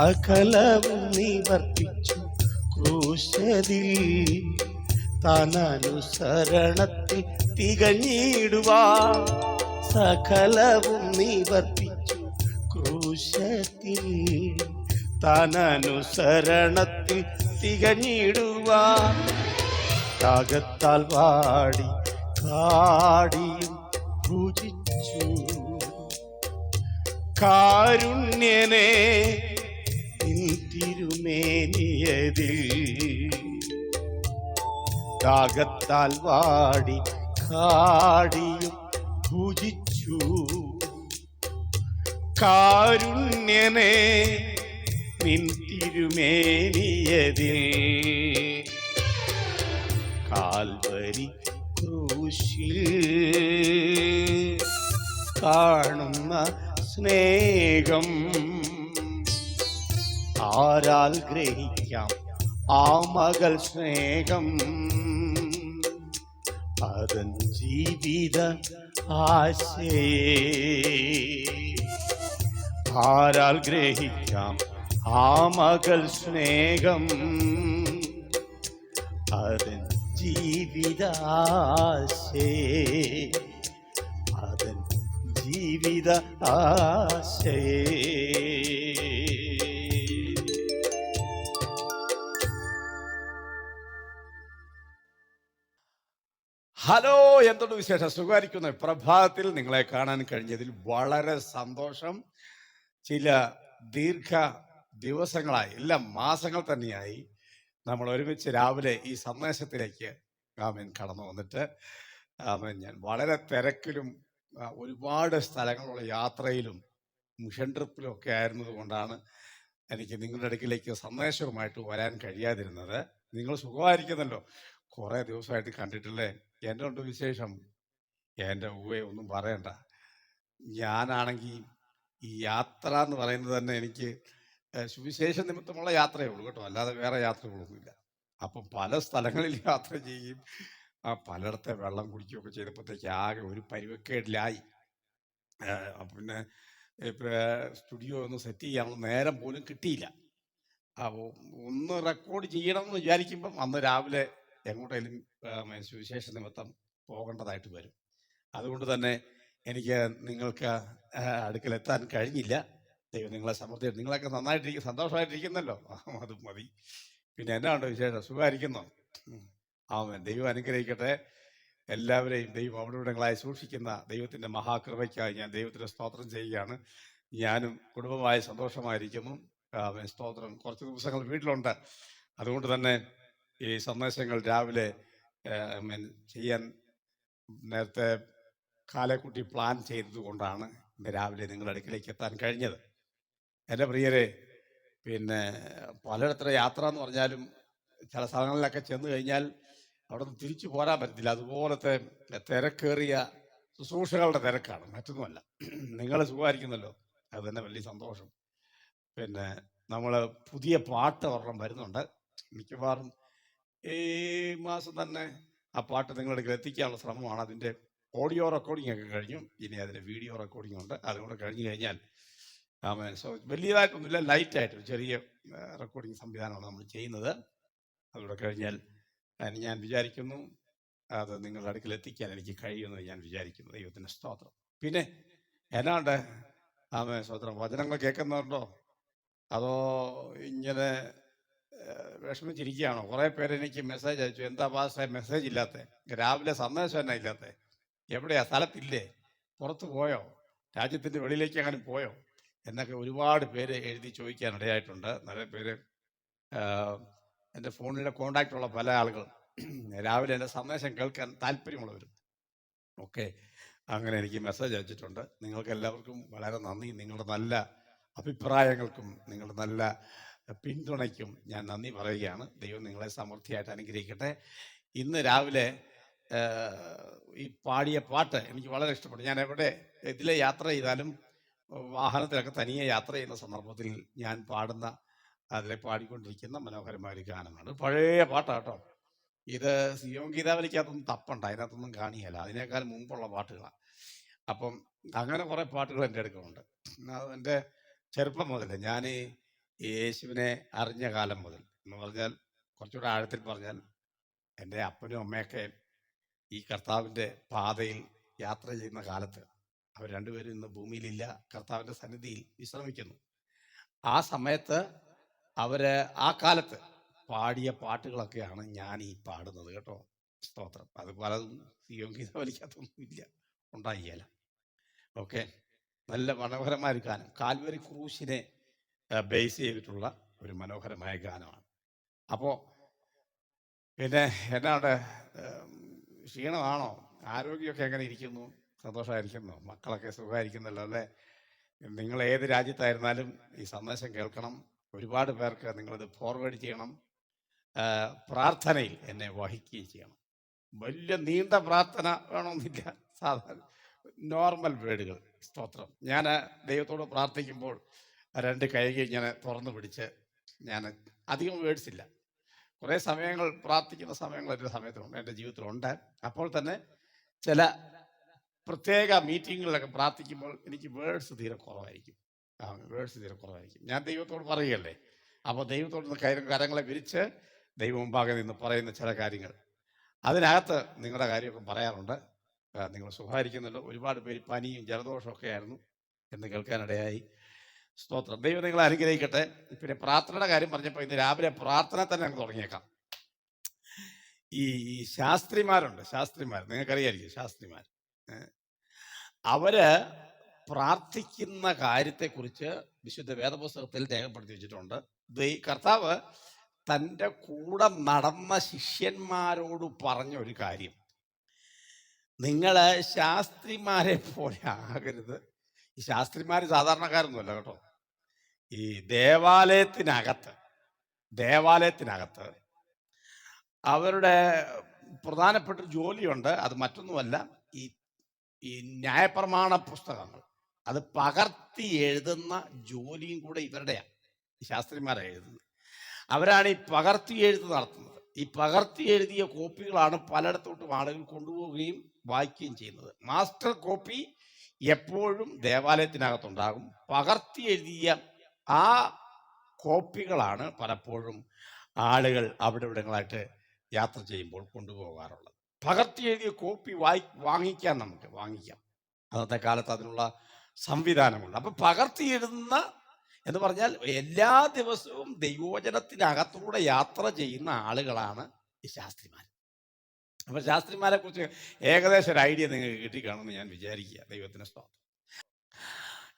സകലവും നിവർത്തിച്ചു ക്രൂശതിൽ താനനുസരണത്തിൽ തികഞ്ഞിടുവാ. സകലവും നിവർത്തിച്ചു ക്രൂശത്തിൽ താനനുസരണത്തിൽ തികഞ്ഞിടുവാ. രാഗത്താൽ വാടി കാടിയും പൂജിച്ചു കാരുണ്യനെ തിരുമേനിയതിൽ ദാഗത്താൽ വാടി കാടിയും പൂജിച്ചു കാരുണ്യനെ നിൻ തിരുമേനിയതിൽ. കാൽവരി ക്രൂശിൽ കാണുന്ന സ്നേഹം ആരാൽ ഗ്രഹിക്കാം. ആ മകൾ സ്നേഹം. അതൻ ജീവിത ആശയേ ആരാൽ ഗ്രഹിക്കാം? ആ മകൾ സ്നേഹം. അതൻ ജീവിത ആശയേ അതൻ ജീവിത ആശയേ ഹലോ എന്തുണ്ട് വിശേഷം? സുഖമായിരിക്കുന്ന. പ്രഭാതത്തിൽ നിങ്ങളെ കാണാൻ കഴിഞ്ഞതിൽ വളരെ സന്തോഷം. ചില ദീർഘ ദിവസങ്ങളായി എല്ലാ മാസങ്ങൾ തന്നെയായി നമ്മൾ ഒരുമിച്ച് രാവിലെ ഈ സന്ദേശത്തിലേക്ക് ആമൻ കടന്നു വന്നിട്ട് ആമൻ ഞാൻ വളരെ തിരക്കിലും ഒരുപാട് സ്ഥലങ്ങളുള്ള യാത്രയിലും മിഷൻ ട്രിപ്പിലും ഒക്കെ ആയിരുന്നത് കൊണ്ടാണ് എനിക്ക് നിങ്ങളുടെ അടുക്കിലേക്ക് സന്ദേശവുമായിട്ട് വരാൻ കഴിയാതിരുന്നത്. നിങ്ങൾ സുഖമായിരിക്കുന്നല്ലോ. കുറേ ദിവസമായിട്ട് കണ്ടിട്ടില്ലേ? എന്റെ ഉണ്ട് വിശേഷം? എന്റെ ഉവ്വേ ഒന്നും പറയണ്ട. ഞാനാണെങ്കിൽ ഈ യാത്ര എന്ന് പറയുന്നത് തന്നെ എനിക്ക് സുവിശേഷ നിമിത്തമുള്ള യാത്രയേ ഉള്ളൂ കേട്ടോ. അല്ലാതെ വേറെ യാത്രകളൊന്നുമില്ല. അപ്പം പല സ്ഥലങ്ങളിൽ യാത്ര ചെയ്യും. ആ പലയിടത്തെ വെള്ളം കുടിക്കുകയൊക്കെ ചെയ്തപ്പോഴത്തേക്ക് ആകെ ഒരു പരിവക്കേടിലായി. പിന്നെ സ്റ്റുഡിയോ ഒന്ന് സെറ്റ് ചെയ്യാനുള്ള നേരം പോലും കിട്ടിയില്ല. ഒന്ന് റെക്കോർഡ് ചെയ്യണം എന്ന് വിചാരിക്കുമ്പം അന്ന് രാവിലെ എങ്ങോട്ടേലും സുവിശേഷ നിമിത്തം പോകേണ്ടതായിട്ട് വരും. അതുകൊണ്ട് തന്നെ എനിക്ക് നിങ്ങൾക്ക് അടുക്കലെത്താൻ കഴിഞ്ഞില്ല. ദൈവം നിങ്ങളെ സമൃദ്ധി നിങ്ങളൊക്കെ നന്നായിട്ടിരിക്കും സന്തോഷമായിട്ടിരിക്കുന്നല്ലോ. അത് മതി. പിന്നെ എന്നാ ഉണ്ട് വിശേഷം? സുഖമായിരിക്കുന്നു? ആ ദൈവം അനുഗ്രഹിക്കട്ടെ. എല്ലാവരെയും ദൈവം അവിടെ ഇവിടങ്ങളായി സൂക്ഷിക്കുന്ന ദൈവത്തിന്റെ മഹാകൃപയ്ക്കായി ഞാൻ ദൈവത്തിന്റെ സ്തോത്രം ചെയ്യുകയാണ്. ഞാനും കുടുംബമായി സന്തോഷമായിരിക്കുന്നു. സ്തോത്രം കുറച്ച് ദിവസങ്ങൾ വീട്ടിലുണ്ട്. അതുകൊണ്ട് തന്നെ ഈ സന്ദേശങ്ങൾ രാവിലെ ചെയ്യാൻ നേരത്തെ കാലക്കുട്ടി പ്ലാൻ ചെയ്തതുകൊണ്ടാണ് ഇന്ന് രാവിലെ നിങ്ങളുടെ അടുക്കിലേക്ക് എത്താൻ കഴിഞ്ഞത്. എന്റെ പ്രിയരെ പിന്നെ പലയിടത്ര യാത്ര എന്ന് പറഞ്ഞാലും ചില സ്ഥലങ്ങളിലൊക്കെ ചെന്ന് കഴിഞ്ഞാൽ അവിടെ നിന്ന് തിരിച്ചു പോരാൻ പറ്റത്തില്ല. അതുപോലത്തെ തിരക്കേറിയ ശുശ്രൂഷകളുടെ തിരക്കാണ് മറ്റൊന്നുമല്ല. നിങ്ങൾ സുഖമായിരിക്കുന്നല്ലോ. അത് തന്നെ വലിയ സന്തോഷം. പിന്നെ നമ്മൾ പുതിയ പാട്ട് ഒരെണ്ണം വരുന്നുണ്ട്. മിക്കവാറും ഈ മാസം തന്നെ ആ പാട്ട് നിങ്ങളുടെ എത്തിക്കാനുള്ള ശ്രമമാണ്. അതിന്റെ ഓഡിയോ റെക്കോർഡിംഗ് ഒക്കെ കഴിഞ്ഞു. ഇനി അതിന്റെ വീഡിയോ റെക്കോർഡിംഗ് ഉണ്ട് അതും കഴിഞ്ഞു കഴിഞ്ഞ് കഴിഞ്ഞാൽ ആമേ സോ വലിയതായിട്ടൊന്നുമില്ല ലൈറ്റായിട്ട് ചെറിയ റെക്കോർഡിംഗ് സംവിധാനമാണ് നമ്മൾ ചെയ്യുന്നത്. അതുകൂടെ കഴിഞ്ഞാൽ ഞാൻ വിചാരിക്കുന്നു അത് നിങ്ങളുടെ അടുക്കൽ എത്തിക്കാൻ എനിക്ക് കഴിയുമെന്ന് ഞാൻ വിചാരിക്കുന്നു. ദൈവത്തിന്റെ സ്തോത്രം. പിന്നെ എന്നാണ്ട് ആമേ സ്തോത്രം. വചനങ്ങൾ കേൾക്കുന്നവരുണ്ടോ? അതോ ഇങ്ങനെ വിഷമിച്ചിരിക്കുകയാണോ? കുറേ പേരെനിക്ക് മെസ്സേജ് അയച്ചു. എന്താ പാസ്റ്റേ മെസ്സേജ് ഇല്ലാത്ത? രാവിലെ സന്ദേശം തന്നെ ഇല്ലാത്ത? എവിടെയാ? സ്ഥലത്തില്ലേ? പുറത്തു പോയോ? രാജ്യത്തിന്റെ വെളിയിലേക്ക് അങ്ങനെ പോയോ? എന്നൊക്കെ ഒരുപാട് പേര് എഴുതി ചോദിക്കാൻ ഇടയായിട്ടുണ്ട്. നിറയെ പേര് എന്റെ ഫോണിലെ കോണ്ടാക്റ്റുള്ള പല ആളുകൾ. രാവിലെ എന്റെ സന്ദേശം കേൾക്കാൻ താല്പര്യമുള്ളവരും. ഓക്കെ. അങ്ങനെ എനിക്ക് മെസ്സേജ് അയച്ചിട്ടുണ്ട്. നിങ്ങൾക്ക് എല്ലാവർക്കും വളരെ നന്ദി. നിങ്ങളുടെ നല്ല അഭിപ്രായങ്ങൾക്കും നിങ്ങളുടെ നല്ല പിന്തുണയ്ക്കും. ഞാൻ നന്ദി പറയുകയാണ്. ദൈവം നിങ്ങളെ സമൃദ്ധിയായിട്ട് അനുഗ്രഹിക്കട്ടെ. ഇന്ന് രാവിലെ ഈ പാടിയ പാട്ട് എനിക്ക് വളരെ ഇഷ്ടപ്പെട്ടു. ഞാൻ എവിടെ ഇതിലെ യാത്ര ചെയ്താലും വാഹനത്തിലൊക്കെ തനിയെ യാത്ര ചെയ്യുന്ന സന്ദർഭത്തിൽ ഞാൻ പാടുന്ന അതിലെ പാടിക്കൊണ്ടിരിക്കുന്ന മനോഹരമായ ഒരു ഗാനമാണ്. പഴയ പാട്ടാട്ടോ ഇത് സിയോം ഗീതാവലിക്കകത്തൊന്നും തപ്പുണ്ട്. അതിനകത്തൊന്നും കാണിയല്ല. അതിനേക്കാൾ മുമ്പുള്ള പാട്ടുകളാണ് അപ്പം അങ്ങനെ കുറേ പാട്ടുകൾ എന്റെ അടുക്കലുണ്ട്. അത് എന്റെ ചെറുപ്പം മുതൽ ഞാൻ യേശുവിനെ അറിഞ്ഞ കാലം മുതൽ എന്ന് പറഞ്ഞാൽ കുറച്ചുകൂടെ ആഴത്തിൽ പറഞ്ഞാൽ എന്റെ അപ്പനും അമ്മയൊക്കെ ഈ കർത്താവിന്റെ പാതയിൽ യാത്ര ചെയ്യുന്ന കാലത്ത് അവർ രണ്ടുപേരും ഇന്ന് ഭൂമിയിലില്ല. കർത്താവിന്റെ സന്നിധിയിൽ വിശ്രമിക്കുന്നു. ആ സമയത്ത് അവർ ആ കാലത്ത് പാടിയ പാട്ടുകളൊക്കെയാണ് ഞാൻ ഈ പാടുന്നത് കേട്ടോ. സ്തോത്രം. അത് പലതും യോഗ്യത വലിക്കാത്തൊന്നുമില്ല ഉണ്ടായില്ല. ഓക്കെ. നല്ല മനോഹരമായ ഒരു കാൽവരി ക്രൂശിനെ ബേസ് ചെയ്തിട്ടുള്ള ഒരു മനോഹരമായ ഗാനമാണ്. അപ്പോൾ പിന്നെ എന്നാണ് ക്ഷീണമാണോ? ആരോഗ്യമൊക്കെ എങ്ങനെ ഇരിക്കുന്നു? സന്തോഷമായിരിക്കുന്നു? മക്കളൊക്കെ സുഖമായിരിക്കുന്നല്ലോ അല്ലേ? നിങ്ങൾ ഏത് രാജ്യത്തായിരുന്നാലും ഈ സന്ദേശം കേൾക്കണം. ഒരുപാട് പേർക്ക് നിങ്ങളിത് ഫോർവേഡ് ചെയ്യണം. പ്രാർത്ഥനയിൽ എന്നെ വഹിക്കുകയും ചെയ്യണം. വലിയ നീണ്ട പ്രാർത്ഥന വേണമെന്നില്ല. സാധാരണ നോർമൽ വേർഡുകൾ. സ്തോത്രം. ഞാൻ ദൈവത്തോട് പ്രാർത്ഥിക്കുമ്പോൾ രണ്ട് കൈ ഇങ്ങനെ തുറന്നു പിടിച്ച് ഞാൻ അധികം വേർഡ്സ് ഇല്ല. കുറേ സമയങ്ങൾ പ്രാർത്ഥിക്കുന്ന സമയങ്ങൾ എന്റെ സമയത്തുണ്ട് എന്റെ ജീവിതത്തിലുണ്ട്. അപ്പോൾ തന്നെ ചില പ്രത്യേക മീറ്റിങ്ങുകളിലൊക്കെ പ്രാർത്ഥിക്കുമ്പോൾ എനിക്ക് വേർഡ്സ് തീരെ കുറവായിരിക്കും. ആ വേർഡ്സ് തീരെ കുറവായിരിക്കും. ഞാൻ ദൈവത്തോട് പറയുകയല്ലേ? അപ്പോൾ ദൈവത്തോട് നിന്ന് കൈ കരങ്ങളെ വിരിച്ച് ദൈവം മുമ്പാകെ നിന്ന് പറയുന്ന ചില കാര്യങ്ങൾ. അതിനകത്ത് നിങ്ങളുടെ കാര്യമൊക്കെ പറയാറുണ്ട്. നിങ്ങൾ സുഖമായിരിക്കുന്നുണ്ട്. ഒരുപാട് പേര് പനിയും ജലദോഷമൊക്കെ ആയിരുന്നു എന്ന് കേൾക്കാനിടയായി. സ്തോത്രം. ദൈവം നിങ്ങളെ അനുഗ്രഹിക്കട്ടെ. പിന്നെ പ്രാർത്ഥനയുടെ കാര്യം പറഞ്ഞപ്പോൾ ഇന്ന് രാവിലെ പ്രാർത്ഥന തന്നെ അങ്ങ് തുടങ്ങിയേക്കാം. ഈ ശാസ്ത്രിമാരുണ്ട് ശാസ്ത്രിമാർ. നിങ്ങൾക്കറിയായിരിക്കും ശാസ്ത്രിമാർ? അവർ പ്രാർത്ഥിക്കുന്ന കാര്യത്തെക്കുറിച്ച് വിശുദ്ധ വേദപുസ്തകത്തിൽ രേഖപ്പെടുത്തി വെച്ചിട്ടുണ്ട്. ദൈ- കർത്താവ് തന്റെ കൂടെ നടന്ന ശിഷ്യന്മാരോട് പറഞ്ഞ ഒരു കാര്യം. നിങ്ങൾ ശാസ്ത്രിമാരെ പോലെ ആകരുത്. ഈ ശാസ്ത്രിമാർ സാധാരണക്കാരൊന്നുമല്ല കേട്ടോ. ഈ ദേവാലയത്തിനകത്ത് ദേവാലയത്തിനകത്ത് അവരുടെ പ്രധാനപ്പെട്ട ജോലിയുണ്ട്. അത് മറ്റൊന്നുമല്ല ഈ ഈ ന്യായപ്രമാണ പുസ്തകങ്ങൾ. അത് പകർത്തി എഴുതുന്ന ജോലിയും കൂടെ ഇവരുടെയാണ്. ഈ ശാസ്ത്രിമാരാണ് എഴുതുന്നത്. അവരാണ് ഈ പകർത്തി എഴുത്ത് നടത്തുന്നത്. ഈ പകർത്തി എഴുതിയ കോപ്പികളാണ് പലയിടത്തോട്ടും ആളുകൾ കൊണ്ടുപോവുകയും വായിക്കുകയും ചെയ്യുന്നത്. മാസ്റ്റർ കോപ്പി എപ്പോഴും ദേവാലയത്തിനകത്തുണ്ടാകും. പകർത്തി എഴുതിയ ആ കോപ്പികളാണ് പലപ്പോഴും ആളുകൾ അവിടെ ഇവിടങ്ങളായിട്ട് യാത്ര ചെയ്യുമ്പോൾ കൊണ്ടുപോകാറുള്ളത്. പകർത്തി എഴുതിയ കോപ്പി വായി വാങ്ങിക്കാം നമുക്ക് വാങ്ങിക്കാം. അന്നത്തെ കാലത്ത് അതിനുള്ള സംവിധാനമുണ്ട്. അപ്പൊ പകർത്തി എഴുതുന്ന എന്ന് പറഞ്ഞാൽ എല്ലാ ദിവസവും ദൈവോചനത്തിനകത്തൂടെ യാത്ര ചെയ്യുന്ന ആളുകളാണ് ഈ ശാസ്ത്രിമാർ. അപ്പൊ ശാസ്ത്രിമാരെ കുറിച്ച് ഏകദേശം ഒരു ഐഡിയ നിങ്ങൾക്ക് കിട്ടിക്കാണെന്ന് ഞാൻ വിചാരിക്കുക. ദൈവത്തിന് സ്തോത്രം.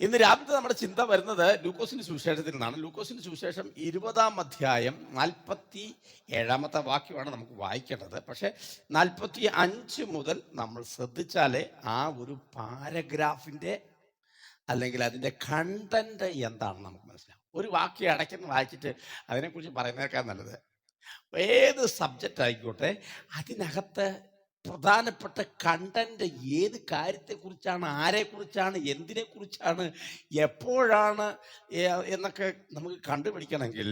ഇന്ന് രാവിലത്തെ നമ്മുടെ ചിന്ത വരുന്നത് ലൂക്കോസിന്റെ സുവിശേഷത്തിൽ നിന്നാണ്. ലൂക്കോസിന്റെ സുവിശേഷം ഇരുപതാം അധ്യായം നാൽപ്പത്തി ഏഴാമത്തെ വാക്യമാണ് നമുക്ക് വായിക്കേണ്ടത്. പക്ഷേ നാൽപ്പത്തി അഞ്ച് മുതൽ നമ്മൾ ശ്രദ്ധിച്ചാലേ ആ ഒരു പാരഗ്രാഫിന്റെ അല്ലെങ്കിൽ അതിന്റെ കണ്ടന്റ് എന്താണെന്ന് നമുക്ക് മനസ്സിലാവും. ഒരു വാക്യം അടയ്ക്കുന്ന വായിച്ചിട്ട് അതിനെക്കുറിച്ച് പറയുന്നേക്കാൻ നല്ലത്. ഏത് സബ്ജക്റ്റ് ആയിക്കോട്ടെ അതിനകത്ത് പ്രധാനപ്പെട്ട കണ്ടന്റ് ഏത് കാര്യത്തെക്കുറിച്ചാണ് ആരെക്കുറിച്ചാണ് എന്തിനെക്കുറിച്ചാണ് എപ്പോഴാണ് എന്നൊക്കെ നമുക്ക് കണ്ടുപിടിക്കണമെങ്കിൽ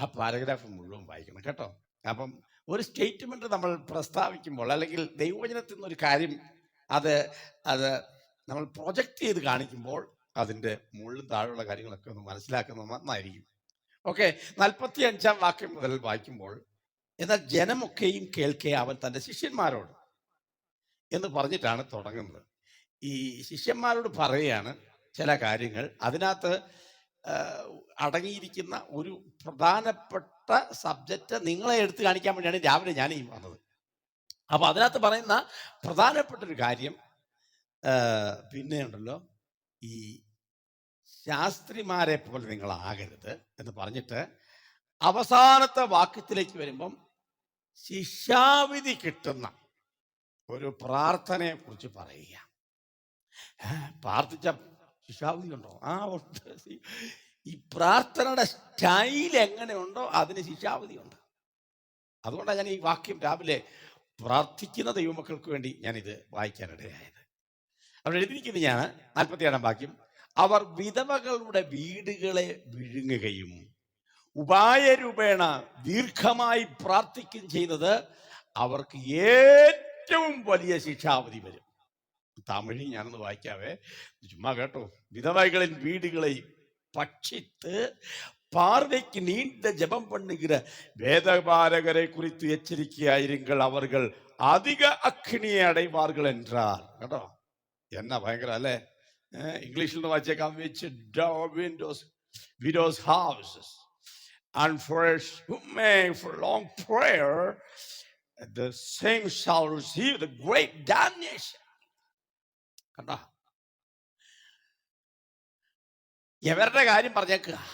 ആ പാരഗ്രാഫ് മുഴുവൻ വായിക്കണം കേട്ടോ. അപ്പം ഒരു സ്റ്റേറ്റ്മെന്റ് നമ്മൾ പ്രസ്താവിക്കുമ്പോൾ അല്ലെങ്കിൽ ദൈവവചനത്തിൽ നിന്നൊരു കാര്യം അത് അത് നമ്മൾ പ്രൊജക്റ്റ് ചെയ്ത് കാണിക്കുമ്പോൾ അതിന്റെ മുകളിലും താഴെയുള്ള കാര്യങ്ങളൊക്കെ ഒന്ന് മനസ്സിലാക്കുന്നത് നന്നായിരിക്കും. ഓക്കെ നാൽപ്പത്തി അഞ്ചാം വാക്യം മുതൽ വായിക്കുമ്പോൾ എന്നാൽ ജനമൊക്കെയും കേൾക്കെ അവൻ തന്റെ ശിഷ്യന്മാരോട്. എന്ന് പറഞ്ഞിട്ടാണ് തുടങ്ങുന്നത്. ഈ ശിഷ്യന്മാരോട് പറയുകയാണ് ചില കാര്യങ്ങൾ. അതിനകത്ത് അടങ്ങിയിരിക്കുന്ന ഒരു പ്രധാനപ്പെട്ട സബ്ജക്റ്റ് നിങ്ങളെ എടുത്തു കാണിക്കാൻ വേണ്ടിയാണ് രാവിലെ ഞാൻ ഈ വന്നത്. അപ്പൊ അതിനകത്ത് പറയുന്ന പ്രധാനപ്പെട്ട ഒരു കാര്യം പിന്നെ ഉണ്ടല്ലോ ഈ ശാസ്ത്രിമാരെ പോലെ നിങ്ങൾ ആകരുത് എന്ന് പറഞ്ഞിട്ട് അവസാനത്തെ വാക്യത്തിലേക്ക് വരുമ്പം ശിക്ഷാവിധി കിട്ടുന്ന ഒരു പ്രാർത്ഥനയെ കുറിച്ച് പറയുക പ്രാർത്ഥിച്ച ശിക്ഷാവിധി ഉണ്ടോ ആ ഉണ്ട്. ഈ പ്രാർത്ഥനയുടെ സ്റ്റൈൽ എങ്ങനെയുണ്ടോ അതിന് ശിക്ഷാവിധി ഉണ്ട് അതുകൊണ്ടാണ് ഞാൻ ഈ വാക്യം രാവിലെ പ്രാർത്ഥിക്കുന്ന ദൈവമക്കൾക്ക് വേണ്ടി ഞാനിത് വായിക്കാനിടയായത്. അവിടെ എഴുതിയിരിക്കുന്നത് ഞാൻ നാൽപ്പത്തിയേഴാം വാക്യം. അവർ വിധവകളുടെ വീടുകളെ വിഴുങ്ങുകയും ഉപായരൂപേണ ദീർഘമായി പ്രാർത്ഥിക്കുകയും ചെയ്തത് അവർക്ക് ഏറ്റവും വലിയ ശിക്ഷാവധി വരും തമിഴിൽ ഞാനൊന്ന് വായിക്കാവേ ചുമ്മാ കേട്ടോ വിധവകളിൻ വീടുകളെ ഭക്ഷിത്ത് பார்வைக்கு நீண்ட ஜெபம் பண்ணுகிற வேதபாரகரை குறித்து எச்சரிக்கையாயிருங்கள் அவர்கள் அதிக அக்னியை அடைவார்கள் என்றார் കേട്ടോ എന്നാ ഭയങ്കര അല്ലേ ഏഹ് ഇംഗ്ലീഷിൽ നിന്ന് വായിച്ചേക്കാം വെച്ച് windows widows houses and for a may for long prayer the same shall receive the great damnation. കണ്ടോ? എവരുടെ കാര്യം പറഞ്ഞേക്കുക.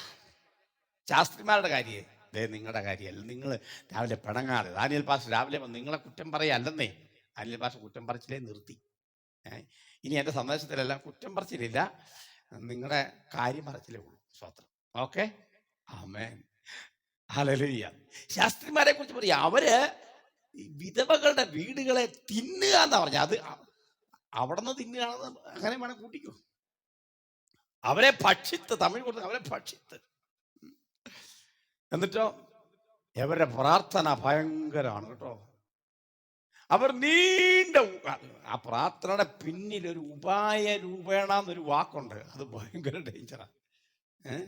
ശാസ്ത്രിമാരുടെ കാര്യം. ദേ നിങ്ങളുടെ കാര്യമല്ല നിങ്ങൾ രാവിലെ പിണങ്ങാതെ. ദാനിയൽ പാസ് രാവിലെ നിങ്ങളെ കുറ്റം പറയല്ലെന്നേ. ദാനിയൽ പാസ് കുറ്റം പറച്ചിലേ നിർത്തി. ഇനി എന്റെ സന്ദേശത്തിലെല്ലാം കുറ്റം പറച്ചിലില്ല. നിങ്ങളുടെ കാര്യം പറച്ചിലേ ഉള്ളൂ. സ്വത്രം. ഓക്കെ? ആമേൻ. ഹല്ലേലൂയ. ശാസ്ത്രിമാരെ കുറിച്ച് പറയാം. അവർ വിധവകളുടെ വീടുകളെ തിന്നുക എന്നാ പറഞ്ഞ. അത് അവിടെ നിന്ന് അങ്ങനെ വേണം കൂട്ടിക്കോ. അവരെ ഭക്ഷിത്ത് തമിഴ് കൊടുത്ത് അവരെ ഭക്ഷിത്ത്. എന്നിട്ടോ അവരുടെ പ്രാർത്ഥന ഭയങ്കരമാണ് കേട്ടോ. അവർ നീണ്ട ആ പ്രാർത്ഥനയുടെ പിന്നിൽ ഒരു ഉപായ രൂപേണ എന്നൊരു വാക്കുണ്ട്. അത് ഭയങ്കര ഡേഞ്ചറാണ് ഏ?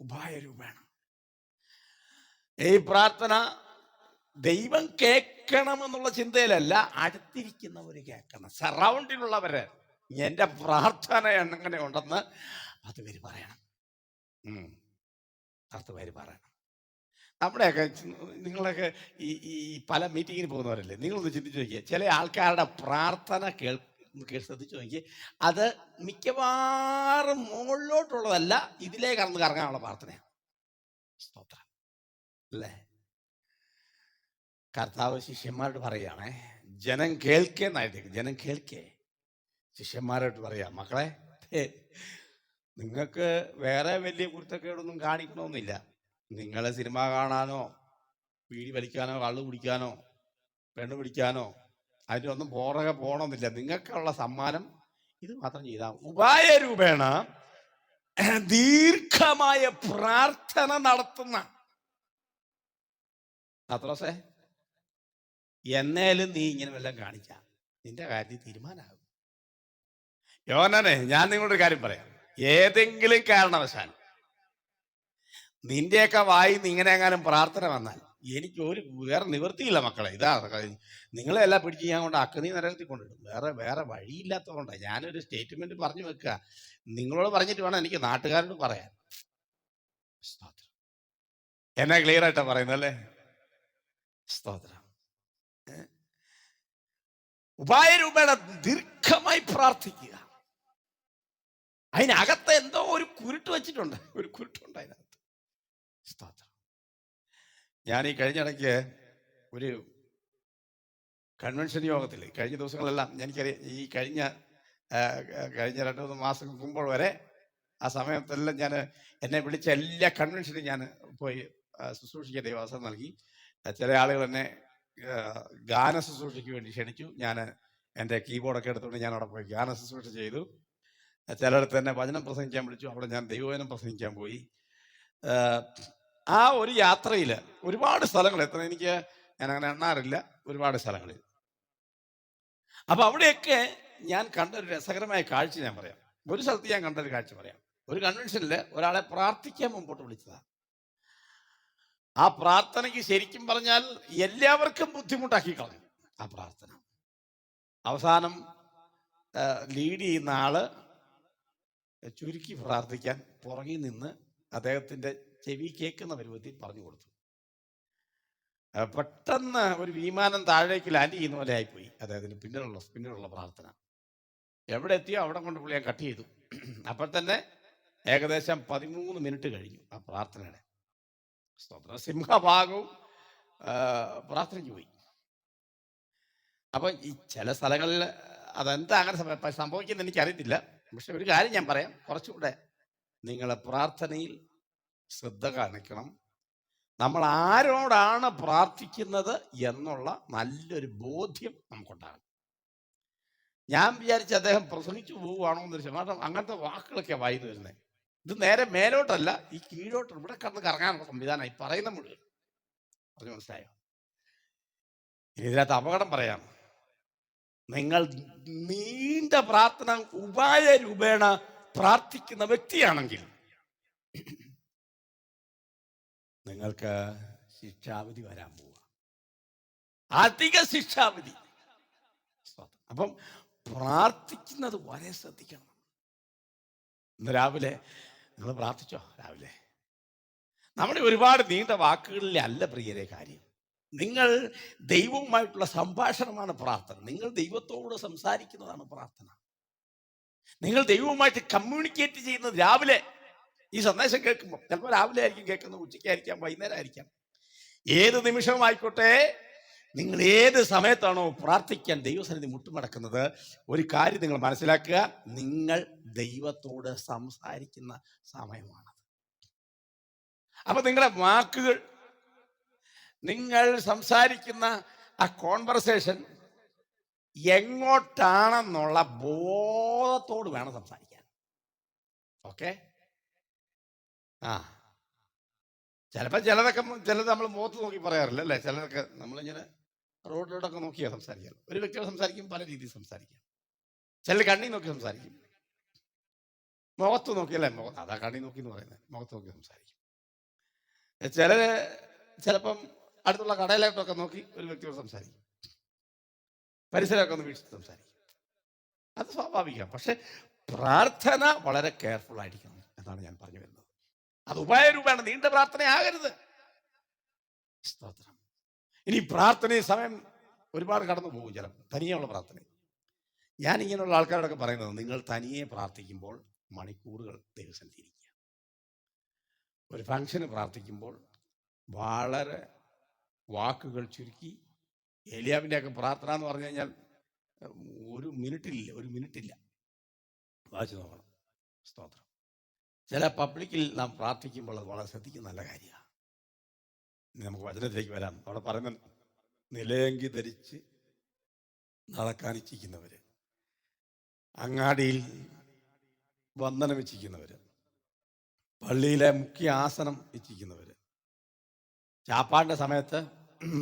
ഉപായ രൂപേണ. ഈ പ്രാർത്ഥന ദൈവം കേൾക്കണം എന്നുള്ള ചിന്തയിലല്ല അടുത്തിരിക്കുന്നവർ കേൾക്കണം. സറൗണ്ടിലുള്ളവര് എന്റെ പ്രാർത്ഥന എങ്ങനെ ഉണ്ടെന്ന് പത്ത് പേര് പറയണം. പത്ത് പേര് പറയണം. നമ്മുടെയൊക്കെ നിങ്ങളൊക്കെ ഈ ഈ പല മീറ്റിങ്ങിന് പോകുന്നവരല്ലേ? നിങ്ങളൊന്ന് ചിന്തിച്ചു നോക്കിയേ. ചില ആൾക്കാരുടെ പ്രാർത്ഥന കേൾ ശ്രദ്ധിച്ചു നോക്കി അത് മിക്കവാറും മുകളിലോട്ടുള്ളതല്ല ഇതിലേ കടന്ന് കറങ്ങാനുള്ള പ്രാർത്ഥനയാണ്. സ്തോത്രം. അല്ലേ? കർത്താവ് ശിഷ്യന്മാരോട് പറയുകയാണേ ജനം കേൾക്കേന്നായിട്ട് ജനം കേൾക്കേ ശിഷ്യന്മാരോട് പറയാം മക്കളെ നിങ്ങൾക്ക് വേറെ വലിയ കുരുത്തക്കേടൊന്നും കാണിക്കണമെന്നില്ല. നിങ്ങളെ സിനിമ കാണാനോ വീടി വലിക്കാനോ കള്ളു കുടിക്കാനോ പെണ്ണ് പിടിക്കാനോ അതിന്റെ ഒന്നും പുറകെ പോകണമെന്നില്ല. നിങ്ങൾക്കുള്ള സമ്മാനം ഇത് മാത്രം ചെയ്താൽ. ഉപായ രൂപേണ ദീർഘമായ പ്രാർത്ഥന നടത്തുന്ന. പത്രോസേ എന്നേലും നീ ഇങ്ങനെ വല്ലതും കാണിച്ച നിന്റെ കാര്യത്തിൽ തീരുമാനമാകും. യോനനെ ഞാൻ നിങ്ങളോട് കാര്യം പറയാം. ഏതെങ്കിലും കാരണവശാൽ നിന്റെയൊക്കെ വായി ഇങ്ങനെ എങ്ങാനും പ്രാർത്ഥന വന്നാൽ എനിക്ക് ഒരു വേറെ നിവൃത്തിയില്ല മക്കളെ. ഇതാ. നിങ്ങളെ എല്ലാം പിടിച്ച് ഞാൻ കൊണ്ട് അക്കനീ നരകത്തിൽ കൊണ്ടിടും. വേറെ വേറെ വഴിയില്ലാത്തതുകൊണ്ടാണ് ഞാനൊരു സ്റ്റേറ്റ്മെന്റ് പറഞ്ഞു വെക്കുക. നിങ്ങളോട് പറഞ്ഞിട്ട് വേണം എനിക്ക് നാട്ടുകാരോട് പറയാൻ. എന്നാ ക്ലിയർ ആയിട്ടാ പറയുന്നത് അല്ലേ? ഏ? ഉപായ രൂപേണ ദീർഘമായി പ്രാർത്ഥിക്കുക. അതിനകത്ത് എന്തോ ഒരു കുരുട്ട് വെച്ചിട്ടുണ്ട്. ഒരു കുരുട്ടുണ്ട് അതിനകത്ത്. ഞാൻ ഈ കഴിഞ്ഞ ഇടയ്ക്ക് ഒരു കൺവെൻഷൻ യോഗത്തിൽ കഴിഞ്ഞ ദിവസങ്ങളെല്ലാം എനിക്കറിയാം ഈ കഴിഞ്ഞ കഴിഞ്ഞ രണ്ട് മൂന്ന് മാസം മുമ്പ് വരെ ആ സമയത്തെല്ലാം ഞാൻ എന്നെ വിളിച്ച എല്ലാ കൺവെൻഷനും ഞാൻ പോയി ശുശ്രൂഷിക്കാൻ ദൈവാസം നൽകി. ചില ആളുകൾ എന്നെ ഗാന ശുശ്രൂഷയ്ക്ക് വേണ്ടി ക്ഷണിച്ചു. ഞാൻ എന്റെ കീബോർഡൊക്കെ എടുത്തുകൊണ്ട് ഞാൻ അവിടെ പോയി ഗാന ശുശ്രൂഷ ചെയ്തു. ചിലയിടത്ത് തന്നെ വചനം പ്രസംഗിക്കാൻ വിളിച്ചു. അവിടെ ഞാൻ ദൈവവചനം പ്രസംഗിക്കാൻ പോയി. ആ, ഒരു യാത്രയിൽ ഒരുപാട് സ്ഥലങ്ങൾ എത്ര എനിക്ക് ഞാൻ അങ്ങനെ എണ്ണാറില്ല ഒരുപാട് സ്ഥലങ്ങളിൽ. അപ്പൊ അവിടെയൊക്കെ ഞാൻ കണ്ട ഒരു രസകരമായ കാഴ്ച ഞാൻ പറയാം. ഒരു സ്ഥലത്ത് ഞാൻ കണ്ട ഒരു കാഴ്ച പറയാം. ഒരു കൺവെൻഷനിൽ ഒരാളെ പ്രാർത്ഥിക്കാൻ മുമ്പോട്ട് വിളിച്ചതാ. ആ പ്രാർത്ഥനയ്ക്ക് ശരിക്കും പറഞ്ഞാൽ എല്ലാവർക്കും ബുദ്ധിമുട്ടാക്കി കളഞ്ഞു ആ പ്രാർത്ഥന. അവസാനം ലീഡ് ചെയ്യുന്ന ആൾ ചുരുക്കി പ്രാർത്ഥിക്കാൻ പുറകിൽ നിന്ന് അദ്ദേഹത്തിന്റെ ചെവി കേൾക്കുന്ന പരുവത്തിൽ പറഞ്ഞു കൊടുത്തു. പെട്ടെന്ന് ഒരു വിമാനം താഴേക്ക് ലാൻഡ് ചെയ്യുന്ന പോലെ ആയിപ്പോയി. അദ്ദേഹത്തിന് പിന്നിലുള്ള പിന്നിലുള്ള പ്രാർത്ഥന. എവിടെ എത്തിയോ അവിടെ കൊണ്ട് പുള്ളിയെ കട്ട് ചെയ്തു. അപ്പോൾ തന്നെ ഏകദേശം പതിമൂന്ന് മിനിറ്റ് കഴിഞ്ഞു ആ പ്രാർത്ഥനയുടെ. സ്തോത്രം സിംഹഭാഗവും പ്രാർത്ഥനയ്ക്ക് പോയി അപ്പൊ ഈ ചില സ്ഥലങ്ങളിൽ അതെന്താ അങ്ങനെ സംഭവിക്കുന്ന സംഭവിക്കുന്നത് എനിക്ക് അറിയത്തില്ല പക്ഷെ ഒരു കാര്യം ഞാൻ പറയാം കുറച്ചുകൂടെ നിങ്ങളെ പ്രാർത്ഥനയിൽ ശ്രദ്ധ കാണിക്കണം നമ്മൾ ആരോടാണ് പ്രാർത്ഥിക്കുന്നത് എന്നുള്ള നല്ലൊരു ബോധ്യം നമുക്കുണ്ടാകും ഞാൻ വിചാരിച്ച അദ്ദേഹം പ്രസംഗിച്ചു പോവുകയാണോ എന്നൊരു കാരണം അങ്ങനത്തെ വാക്കുകളൊക്കെ വായിന്ന് വരുന്നത് ഇത് നേരെ മേലോട്ടല്ല ഈ കീഴോട്ട് ഇവിടെ കടന്ന് കറങ്ങാനുള്ള സംവിധാനമായി പറയുന്ന മുഴുവൻ. പറഞ്ഞു മനസ്സിലായോ? ഇനി ഇതിനകത്ത് അപകടം പറയാം. നിങ്ങൾ നീണ്ട പ്രാർത്ഥന ഉപായ രൂപേണ പ്രാർത്ഥിക്കുന്ന വ്യക്തിയാണെങ്കിൽ നിങ്ങൾക്ക് ശിക്ഷാവിധി വരാൻ പോവുക. അധിക ശിക്ഷാവിധി. അപ്പം പ്രാർത്ഥിക്കുന്നത് വളരെ ശ്രദ്ധിക്കണം. ഇന്ന് രാവിലെ നിങ്ങൾ പ്രാർത്ഥിച്ചോ രാവിലെ. നമ്മുടെ ഒരുപാട് നീണ്ട വാക്കുകളിലെ അല്ല പ്രിയരെ കാര്യം. നിങ്ങൾ ദൈവവുമായിട്ടുള്ള സംഭാഷണമാണ് പ്രാർത്ഥന. നിങ്ങൾ ദൈവത്തോട് സംസാരിക്കുന്നതാണ് പ്രാർത്ഥന. നിങ്ങൾ ദൈവവുമായിട്ട് കമ്മ്യൂണിക്കേറ്റ് ചെയ്യുന്നത് രാവിലെ. ഈ സന്ദേശം കേൾക്കുമ്പോൾ ചിലപ്പോൾ രാവിലെ ആയിരിക്കും കേൾക്കുന്നത് ഉച്ചയ്ക്കായിരിക്കാം വൈകുന്നേരം ആയിരിക്കാം. ഏത് നിമിഷമായിക്കോട്ടെ നിങ്ങൾ ഏത് സമയത്താണോ പ്രാർത്ഥിക്കാൻ ദൈവസന്നിധി മുട്ടുമടക്കുന്നത് ഒരു കാര്യം നിങ്ങൾ മനസ്സിലാക്കുക നിങ്ങൾ ദൈവത്തോട് സംസാരിക്കുന്ന സമയമാണ് അപ്പൊ നിങ്ങളുടെ വാക്കുകൾ നിങ്ങൾ സംസാരിക്കുന്ന ആ കോൺവെർസേഷൻ എങ്ങോട്ടാണെന്നുള്ള ബോധത്തോട് വേണം സംസാരിക്കാൻ. ഓക്കെ? ആ. ചിലപ്പോൾ ചിലതൊക്കെ ചിലത് നമ്മൾ മുഖത്ത് നോക്കി പറയാറില്ല അല്ലേ? ചിലതൊക്കെ നമ്മളിങ്ങനെ റോഡിലോട്ടൊക്കെ നോക്കിയാൽ സംസാരിക്കാം ഒരു വ്യക്തിയോട് സംസാരിക്കും പല രീതിയിൽ സംസാരിക്കാം. ചിലർ കണ്ണി നോക്കി സംസാരിക്കും. മുഖത്ത് നോക്കിയല്ലേ അതാ കണ്ണി നോക്കി എന്ന് പറയുന്നത്. മുഖത്ത് നോക്കി സംസാരിക്കും. ചിലര് ചിലപ്പം അടുത്തുള്ള കടയിലോട്ടൊക്കെ നോക്കി ഒരു വ്യക്തിയോട് സംസാരിക്കും. പരിസരമൊക്കെ ഒന്ന് വീക്ഷിച്ച് സംസാരിക്കും. അത് സ്വാഭാവികമാണ് പക്ഷെ പ്രാർത്ഥന വളരെ കെയർഫുൾ ആയിരിക്കണം എന്നാണ് ഞാൻ പറഞ്ഞു വരുന്നത്. അത് ഉപായരൂപമാണ് നീണ്ട പ്രാർത്ഥന ആകരുത് സ്തോത്രം. ഇനി പ്രാർത്ഥനയും സമയം ഒരുപാട് കടന്നു പോകും ചിലപ്പോൾ. തനിയെയുള്ള പ്രാർത്ഥന. ഞാൻ ഇങ്ങനെയുള്ള ആൾക്കാരോടൊക്കെ പറയുന്നത് നിങ്ങൾ തനിയെ പ്രാർത്ഥിക്കുമ്പോൾ മണിക്കൂറുകൾ ദൈവസന്നിധി ഇരിക്കുക ഒരു ഫംഗ്ഷന് പ്രാർത്ഥിക്കുമ്പോൾ വളരെ വാക്കുകൾ ചുരുക്കി ഏലിയാവിന്റെയൊക്കെ പ്രാർത്ഥന എന്ന് പറഞ്ഞു കഴിഞ്ഞാൽ ഒരു മിനിറ്റില്ല ഒരു മിനിറ്റില്ല. വായിച്ചു നോക്കണം. സ്തോത്രം. ചില പബ്ലിക്കിൽ നാം പ്രാർത്ഥിക്കുമ്പോൾ അത് വളരെ ശ്രദ്ധിക്കുന്ന നല്ല കാര്യമാണ്. നമുക്ക് വചനത്തിലേക്ക് വരാം. അവിടെ പറയുന്ന നിലയങ്കി ധരിച്ച് നടക്കാൻ ഇച്ഛിക്കുന്നവര് അങ്ങാടിയിൽ വന്ദനം ഇച്ഛിക്കുന്നവര് പള്ളിയിലെ മുഖ്യ ആസനം ഇച്ഛിക്കുന്നവര് ചാപ്പാടിന്റെ സമയത്ത്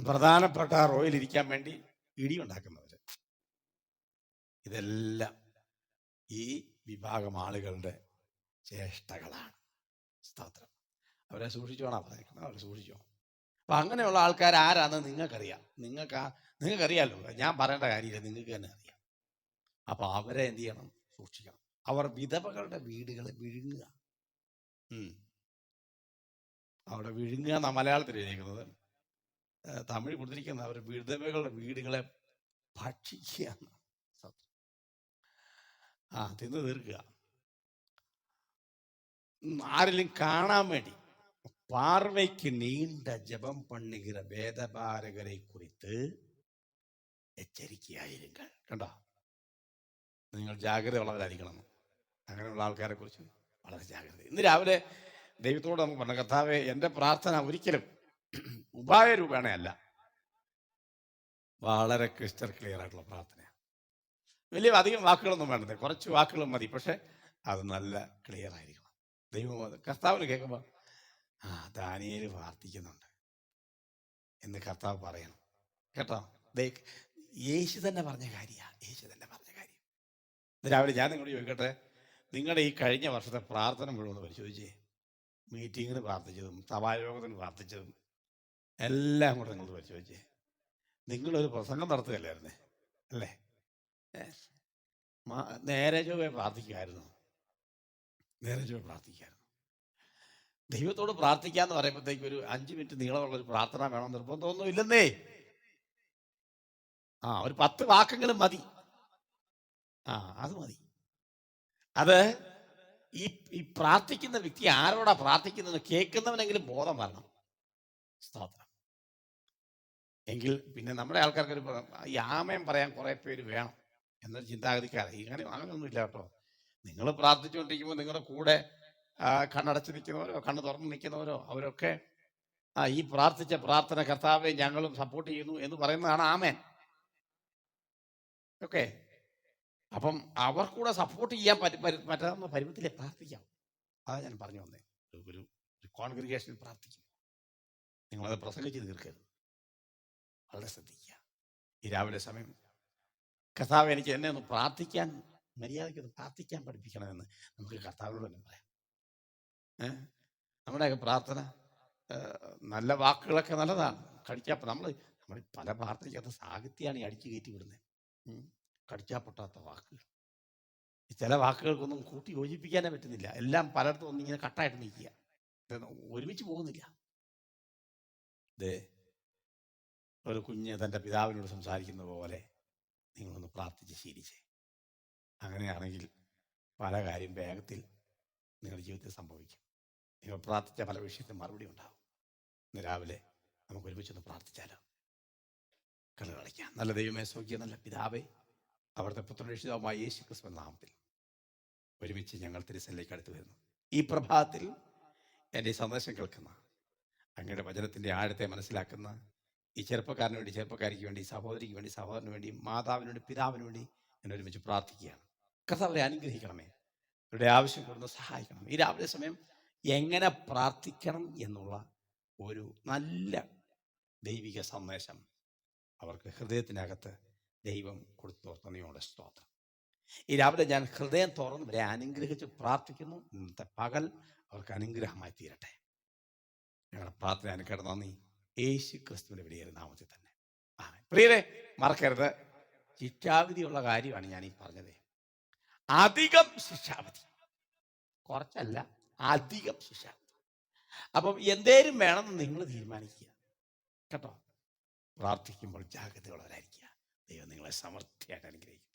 പ്രധാനപ്പെട്ട റോയിൽ ഇരിക്കാൻ വേണ്ടി ഇടിയുണ്ടാക്കുന്നവര് ഇതെല്ലാം ഈ വിഭാഗം ആളുകളുടെ ചേഷ്ടകളാണ്. സ്തോത്രം. അവരെ സൂക്ഷിച്ചോണാ പറഞ്ഞേക്കണം അവരെ സൂക്ഷിച്ചോ അപ്പൊ അങ്ങനെയുള്ള ആൾക്കാർ ആരാന്ന് നിങ്ങൾക്കറിയാം. നിങ്ങൾക്ക് നിങ്ങൾക്കറിയാലോ ഞാൻ പറയേണ്ട കാര്യമില്ല നിങ്ങൾക്ക് തന്നെ അറിയാം. അപ്പൊ അവരെ എന്ത് ചെയ്യണം? സൂക്ഷിക്കണം. അവർ വിധവകളുടെ വീടുകളെ വിഴുങ്ങുക. അവിടെ വിഴുങ്ങുക എന്നാ മലയാളത്തിൽ എഴുതിയിരിക്കുന്നത് തമിഴ് കൊടുത്തിരിക്കുന്ന അവർ വിധവകളുടെ വീടുകളെ ഭക്ഷിക്കുക. ആ തിന്ന് തീർക്കുക. ആരെങ്കിലും കാണാൻ വേണ്ടി. பார்வைக்கு நீண்ட ஜெபம் பண்ணுகிற வேதபாரகரை குறித்து എച്ചരിക്കയായിരുങ്ങൾ കണ്ടോ നിങ്ങൾ ജാഗ്രത ഉള്ളവരായിരിക്കണം അങ്ങനെയുള്ള ആൾക്കാരെ കുറിച്ച് വളരെ ജാഗ്രത ഇന്ന് രാവിലെ ദൈവത്തോട് നമുക്ക് പറഞ്ഞു കർത്താവെ എൻ്റെ പ്രാർത്ഥന ഒരിക്കലും ഉപായ രൂപേണയല്ല വളരെ ക്രിസ്റ്റൽ ക്ലിയർ ആയിട്ടുള്ള പ്രാർത്ഥന വലിയ അധികം വാക്കുകളൊന്നും വേണ്ടത് കുറച്ച് വാക്കുകൾ മതി പക്ഷെ അത് നല്ല ക്ലിയർ ആയിരിക്കണം ദൈവം അത് കർത്താവിന് കേൾക്കുമ്പോൾ ആ ദാനിയേൽ പ്രാർത്ഥിക്കുന്നുണ്ട്. എന്ന് കർത്താവ് പറയണം. കേട്ടോ? യേശു തന്നെ പറഞ്ഞ കാര്യമാണ് യേശു തന്നെ പറഞ്ഞ കാര്യം. രാവിലെ ഞാൻ നിങ്ങളോട് ചോദിക്കട്ടെ? നിങ്ങളുടെ ഈ കഴിഞ്ഞ വർഷത്തെ പ്രാർത്ഥന മുഴുവൻ പരിശോധിച്ചേ. മീറ്റിങ്ങിന് പ്രാർത്ഥിച്ചതും സഭായോഗത്തിന് പ്രാർത്ഥിച്ചതും എല്ലാം കൂടെ നിങ്ങൾ പരിശോധിച്ചേ. നിങ്ങളൊരു പ്രസംഗം നടത്തുകയല്ലായിരുന്നേ? അല്ലേ? നേരെ ചൊവ്വേ പ്രാർത്ഥിക്കുമായിരുന്നു. നേരെ ചൊവ്വേ പ്രാർത്ഥിക്കുമായിരുന്നു. ദൈവത്തോട് പ്രാർത്ഥിക്കാന്ന് പറയുമ്പോഴത്തേക്ക് ഒരു അഞ്ച് മിനിറ്റ് നീളമുള്ള ഒരു പ്രാർത്ഥന വേണം നിർബന്ധമൊന്നും ഇല്ലെന്നേ. ആ ഒരു പത്ത് വാക്കെങ്കിലും മതി. ആ അത് മതി. അത് ഈ ഈ പ്രാർത്ഥിക്കുന്ന വ്യക്തി ആരോടാ പ്രാർത്ഥിക്കുന്നത് കേൾക്കുന്നവനെങ്കിലും ബോധം വരണം. സ്തോത്രം. എങ്കിൽ പിന്നെ നമ്മുടെ ആൾക്കാർക്ക് ഒരു ഈ ആമയം പറയാൻ കുറെ പേര് വേണം എന്നൊരു ചിന്താഗതിക്കാരെ. ഇങ്ങനെ അങ്ങനെയൊന്നും ഇല്ല കേട്ടോ. നിങ്ങൾ പ്രാർത്ഥിച്ചുകൊണ്ടിരിക്കുമ്പോൾ നിങ്ങളുടെ കൂടെ കണ്ണടച്ച് നിൽക്കുന്നവരോ കണ്ണ് തുറന്ന് നിൽക്കുന്നവരോ അവരൊക്കെ ആ ഈ പ്രാർത്ഥിച്ച പ്രാർത്ഥന കർത്താവെ ഞങ്ങളും സപ്പോർട്ട് ചെയ്യുന്നു എന്ന് പറയുന്നതാണ് ആമേൻ. ഓക്കെ. അപ്പം അവർക്കൂടെ കൂടെ സപ്പോർട്ട് ചെയ്യാൻ പറ്റി പറ്റ- പറ്റാവുന്ന പരുവത്തിലെ പ്രാർത്ഥിക്കാം. അതാ ഞാൻ പറഞ്ഞു വന്നേ. ഒരു കോൺഗ്രിഗേഷനിൽ പ്രാർത്ഥിക്കും. നിങ്ങളത് പ്രസംഗിച്ച് തീർക്കരുത്. വളരെ ശ്രദ്ധിക്കുക. ഈ രാവിലെ സമയം കർത്താവ് എനിക്ക് എന്നെ ഒന്ന് പ്രാർത്ഥിക്കാൻ മര്യാദയ്ക്ക് ഒന്ന് പ്രാർത്ഥിക്കാൻ പഠിപ്പിക്കണമെന്ന് നമുക്ക് കർത്താവിനോട് തന്നെ പറയാം? നമ്മുടെയൊക്കെ പ്രാർത്ഥന നല്ല വാക്കുകളൊക്കെ നല്ലതാണ്. കടിച്ചാൽ നമ്മൾ നമ്മൾ പല പ്രാർത്ഥനയ്ക്കകത്ത് സാഹിത്യമാണ് ഈ അടിച്ചു കയറ്റി വിടുന്നത്. കടിച്ചാപ്പൊട്ടാത്ത കടിച്ചാ പൊട്ടാത്ത വാക്കുകൾ. ചില വാക്കുകൾക്കൊന്നും കൂട്ടി യോജിപ്പിക്കാനേ പറ്റുന്നില്ല. എല്ലാം പലയിടത്തും ഒന്നിങ്ങനെ കട്ടായിട്ട് നിൽക്കുക. ഒരുമിച്ച് പോകുന്നില്ല. ദേ ഒരു കുഞ്ഞ് തന്റെ പിതാവിനോട് സംസാരിക്കുന്ന പോലെ നിങ്ങളൊന്ന് പ്രാർത്ഥിച്ച് ശീലിച്ചേ. അങ്ങനെയാണെങ്കിൽ പല കാര്യം വേഗത്തിൽ നിങ്ങളുടെ ജീവിതത്തിൽ സംഭവിക്കും. നിങ്ങൾ പ്രാർത്ഥിച്ച പല വിഷയത്തിനും മറുപടി ഉണ്ടാവും. ഇന്ന് രാവിലെ നമുക്ക് ഒരുമിച്ചൊന്ന് പ്രാർത്ഥിച്ചാലോ? കണ്ണു കളിക്കാം നല്ല ദൈവമേ സൗഖ്യ നല്ല പിതാവേ അവിടുത്തെ പുത്രരക്ഷിതാവുമായ യേശു ക്രിസ്തു നാമത്തിൽ ഒരുമിച്ച് ഞങ്ങൾ തിരുസനിലേക്ക് അടുത്ത് വരുന്നു. ഈ പ്രഭാതത്തിൽ എന്റെ ഈ സന്ദേശം കേൾക്കുന്ന അങ്ങയുടെ വചനത്തിന്റെ ആഴത്തെ മനസ്സിലാക്കുന്ന ഈ ചെറുപ്പക്കാരന് വേണ്ടി ചെറുപ്പക്കാരിക്ക് വേണ്ടി സഹോദരിക്ക് വേണ്ടി സഹോദരന് വേണ്ടി മാതാവിന് വേണ്ടി പിതാവിന് വേണ്ടി ഞാൻ ഒരുമിച്ച് പ്രാർത്ഥിക്കുകയാണ്. കർത്താവരെ അനുഗ്രഹിക്കണമേ. അവരുടെ ആവശ്യം കൂടുന്ന സഹായിക്കണം ഈ രാവിലെ സമയം എങ്ങനെ പ്രാർത്ഥിക്കണം എന്നുള്ള ഒരു നല്ല ദൈവിക സന്ദേശം അവർക്ക് ഹൃദയത്തിനകത്ത് ദൈവം കൊടുത്തു ഓർത്തനയോടെ സ്തോത്രം. ഈ രാവിലെ ഞാൻ ഹൃദയം തുറന്ന് വരെ അനുഗ്രഹിച്ച് പ്രാർത്ഥിക്കുന്നു. ഇന്നത്തെ പകൽ അവർക്ക് അനുഗ്രഹമായി തീരട്ടെ. ഞങ്ങളുടെ പ്രാർത്ഥന അനുഗ്രഹം നന്ദി. യേശു ക്രിസ്തുവിന്റെ വലിയ നാമത്തിൽ തന്നെ. ആ പ്രിയരെ മറക്കരുത്. ശിക്ഷാവിധിയുള്ള കാര്യമാണ് ഞാൻ ഈ പറഞ്ഞത്. അധികം ശിക്ഷാവിധി. കുറച്ചല്ല അധികം ശിക്ഷാവിധി അപ്പം എന്തേലും വേണമെന്ന് നിങ്ങൾ തീരുമാനിക്കുക. കേട്ടോ? പ്രാർത്ഥിക്കുമ്പോൾ ജാഗ്രതയുള്ളവരായിരിക്കുക. ദൈവം നിങ്ങളെ സമൃദ്ധിയായിട്ട് അനുഗ്രഹിക്കട്ടെ